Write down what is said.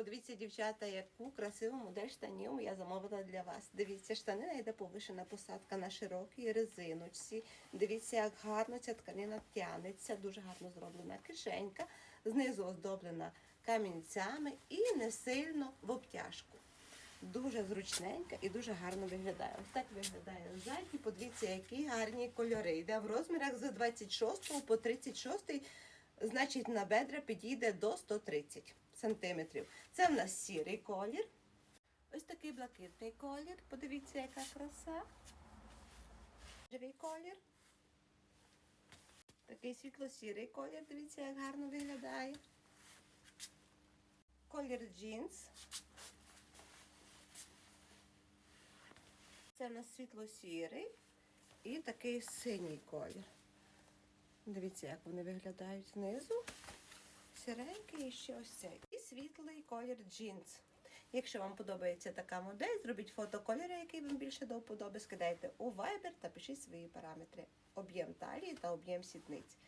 Подивіться, дівчата, яку красиву модель штанів я замовила для вас. Дивіться, штанина йде повишена посадка на широкій резиночці. Дивіться, як гарно ця тканина тянеться, дуже гарно зроблена кишенька, знизу оздоблена камінцями і не сильно в обтяжку. Дуже зручненька і дуже гарно виглядає. Ось так виглядає ззаді. Подивіться, які гарні кольори. Йде в розмірах з 26 по 36, значить на бедра підійде до 130 сантиметрів. Це в нас сірий колір. Ось такий блакитний колір. Подивіться, яка краса. Живий колір. Такий світло-сірий колір. Дивіться, як гарно виглядає. Колір джинс. Це в нас світло-сірий і такий синій колір. Дивіться, як вони виглядають знизу. Сіренький і ще ось цей. Світлий колір джинс. Якщо вам подобається така модель, зробіть фото кольору, який вам більше до вподоби, скидайте у Viber та пишіть свої параметри. Об'єм талії та об'єм сідниць.